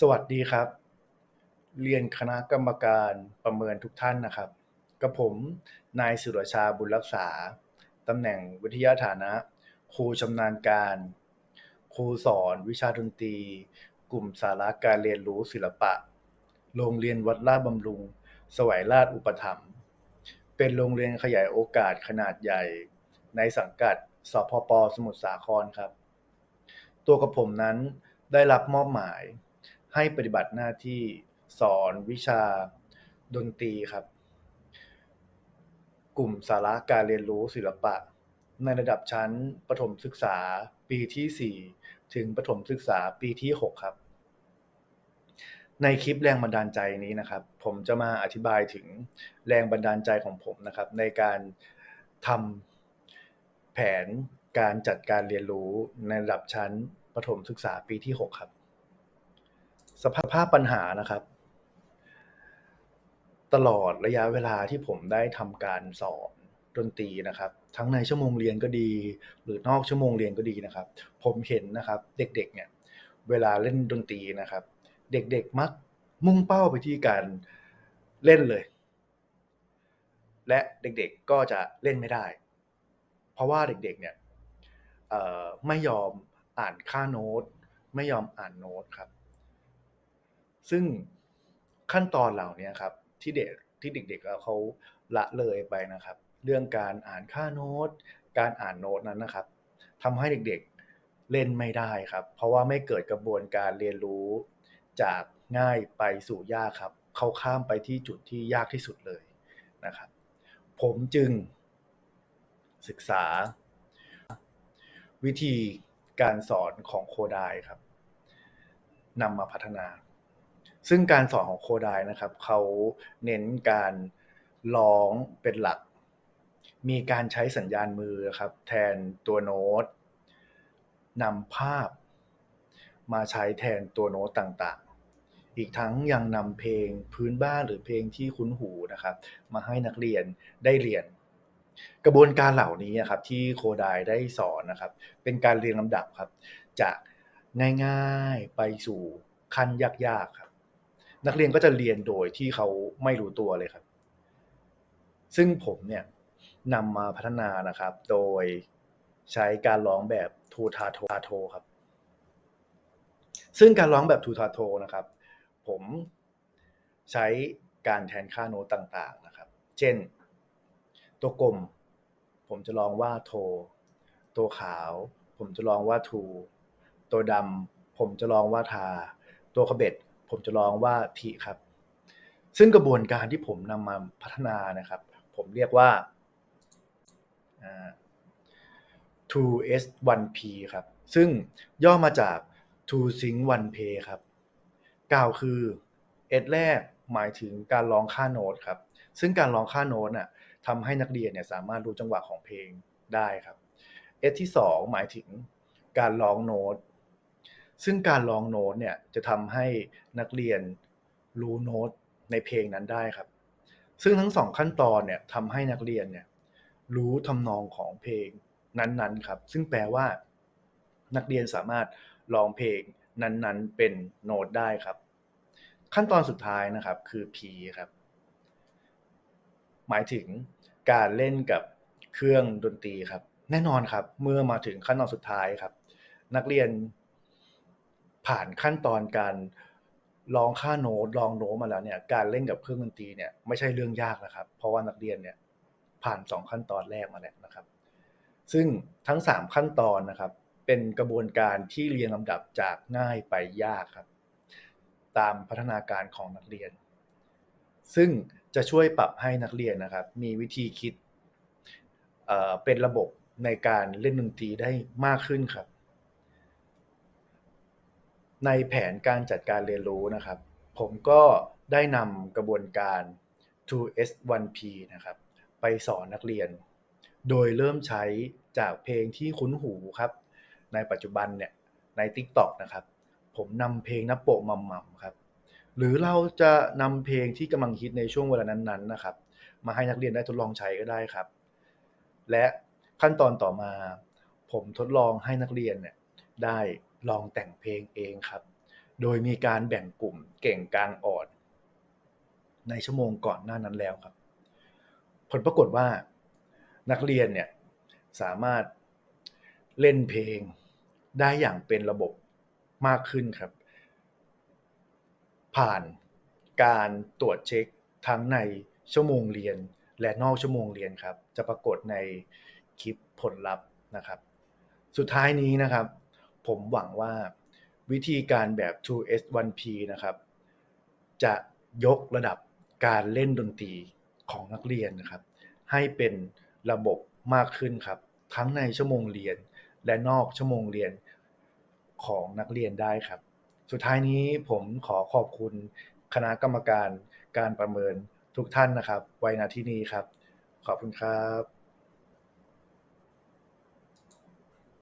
สวัสดีครับ เรียนคณะกรรมการประเมินทุกท่านนะครับ กับผมนายสุรชาบุญรักษา ตำแหน่งวิทยาฐานะ ครูชำนาญการ ครูสอนวิชาดนตรี กลุ่มสาระการเรียนรู้ศิลปะ โรงเรียนวัดลาดบำรุง สวัยราชอุปถัมภ์เป็นโรงเรียนขยายโอกาสขนาดใหญ่ ในสังกัดสพปสมุทรสาครครับ ตัวกับผมนั้นได้รับมอบหมาย ให้ปฏิบัติหน้าที่สอนวิชาดนตรีครับ กลุ่มสาระการเรียนรู้ศิลปะ ในระดับชั้นประถมศึกษาปีที่ 4 ถึงประถมศึกษาปีที่ 6 ครับ ในคลิปแรงบันดาลใจนี้นะครับ ผมจะมาอธิบายถึงแรงบันดาลใจของผมนะครับ ในการทำแผนการจัดการเรียนรู้ในระดับชั้นประถมศึกษาปีที่ 6 ครับ สภาพปัญหานะครับ ตลอดระยะเวลาที่ผมได้ทำการสอนดนตรีนะครับ ทั้งในชั่วโมงเรียนก็ดี หรือนอกชั่วโมงเรียนก็ดีนะครับ ผมเห็นนะครับ เด็กๆ เนี่ย เวลาเล่นดนตรีนะครับ เด็กๆมักมุ่งเป้าไปที่การเล่นเลย และเด็กๆก็จะเล่นไม่ได้ เพราะว่าเด็กๆเนี่ยไม่ยอมอ่านค่าโน้ต ไม่ยอมอ่านโน้ตครับ ซึ่งขั้นตอนเหล่านี้ครับที่เด็กที่เด็กๆเขาละเลยไปนะครับ เรื่องการอ่านค่าโน้ต การอ่านโน้ตนั้นนะครับทำให้เด็กๆเล่นไม่ได้ครับ เพราะว่าไม่เกิดกระบวนการเรียนรู้จากง่ายไปสู่ยากครับ เขาข้ามไปที่จุดที่ยากที่สุดเลยนะครับ ผมจึงศึกษา วิธีการสอนของโคดายครับนำมาพัฒนา ซึ่งการสอนของโคดายนะครับเขาเน้นการร้องเป็นหลัก มีการใช้สัญญาณมือครับ แทนตัวโน้ตนำภาพมาใช้แทนตัวโน้ตต่างๆ อีกทั้งยังนำเพลงพื้นบ้านหรือเพลงที่คุ้นหูนะครับ มาให้นักเรียนได้เรียน กระบวนการเหล่านี้ครับที่โคดายได้สอนนะครับ เป็นการเรียงลำดับครับ จากง่ายๆไปสู่ขั้นยากๆครับ นักเรียนก็จะเรียนโดยที่เขาไม่รู้ตัวเลยครับ ซึ่งผมเนี่ยนำมาพัฒนานะครับ โดยใช้การร้องแบบทูทาโทโทครับ ซึ่งการร้องแบบทูทาโทนะครับ ผมใช้การแทนค่าโน้ตต่างๆนะครับ เช่น ตัวกลม ผมจะร้องว่าโท ตัวขาว ผมจะร้องว่าทู ตัวดำผมจะร้องว่าทา ตัวขบเบ็ด ผมจะร้องว่าทีครับ ซึ่งกระบวนการที่ผมนำมาพัฒนานะครับ ผมเรียกว่า 2s 1p ครับ ซึ่งย่อมาจาก to sync one play ครับ กล่าวคือ s แรกหมายถึงการร้องค่าโน้ตครับ ซึ่งการร้องค่าโน้ตน่ะทำให้นักเรียนเนี่ยสามารถรู้จังหวะของเพลงได้ครับ S ที่ 2 หมายถึงการร้องโน้ต ซึ่งการร้องโน้ตเนี่ยจะทำให้นักเรียนรู้โน้ตในเพลงนั้นได้ครับ ซึ่งทั้งสองขั้นตอนเนี่ยทำให้นักเรียนเนี่ยรู้ทำนองของเพลงนั้นๆครับ ซึ่งแปลว่า นักเรียนสามารถร้องเพลงนั้นๆ เป็นโน้ตได้ครับ ขั้นตอนสุดท้ายนะครับคือ P ครับ หมายถึงการเล่นกับเครื่องดนตรีครับ แน่นอนครับ เมื่อมาถึงขั้นตอนสุดท้ายครับ นักเรียน ผ่านขั้นตอนการร้องค่าโน้ตร้องโน้ตมาแล้วเนี่ยการเล่นกับเครื่องดนตรีเนี่ยไม่ใช่เรื่องยากนะครับ เพราะว่านักเรียนเนี่ยผ่านสองขั้นตอนแรกมาแล้วนะครับ ซึ่งทั้งสามขั้นตอนนะครับ เป็นกระบวนการที่เรียงลำดับจากง่ายไปยากครับ ตามพัฒนาการของนักเรียน ซึ่งจะช่วยปรับให้นักเรียนนะครับ มีวิธีคิดเเป็นระบบในการเล่นดนตรีได้มากขึ้นครับ ในแผนการจัดการเรียนรู้นะครับ ผมก็ได้นำกระบวนการ 2s 1p นะครับ ไปสอนนักเรียน โดยเริ่มใช้จากเพลงที่คุ้นหูครับ ในปัจจุบันเนี่ยใน TikTok นะครับ ผมนำเพลงนับโปะมัมมัมครับ หรือเราจะนำเพลงที่กำลังฮิตในช่วงเวลานั้นๆนะครับ มาให้นักเรียนได้ทดลองใช้ก็ได้ครับ และขั้นตอนต่อมา ผมทดลองให้นักเรียนเนี่ยได้ ลองแต่งเพลงเองครับ โดยมีการแบ่งกลุ่มเก่งกลางอ่อน ในชั่วโมงก่อนหน้านั้นแล้วครับ ผลปรากฏว่านักเรียนเนี่ยสามารถเล่นเพลงได้อย่างเป็นระบบมากขึ้นครับ ผ่านการตรวจเช็คทั้งในชั่วโมงเรียนและนอกชั่วโมงเรียนครับ จะปรากฏในคลิปผลลัพธ์นะครับ สุดท้ายนี้นะครับ ผมหวังว่าวิธีการแบบ 2S1P นะครับ จะยกระดับการเล่นดนตรีของนักเรียนนะครับ ให้เป็นระบบมากขึ้นครับ ทั้งในชั่วโมงเรียนและนอกชั่วโมงเรียนของนักเรียนได้ครับ สุดท้ายนี้ผมขอขอบคุณคณะกรรมการการประเมินทุกท่านนะครับ ไว้ณที่นี้ครับ ขอบคุณครับ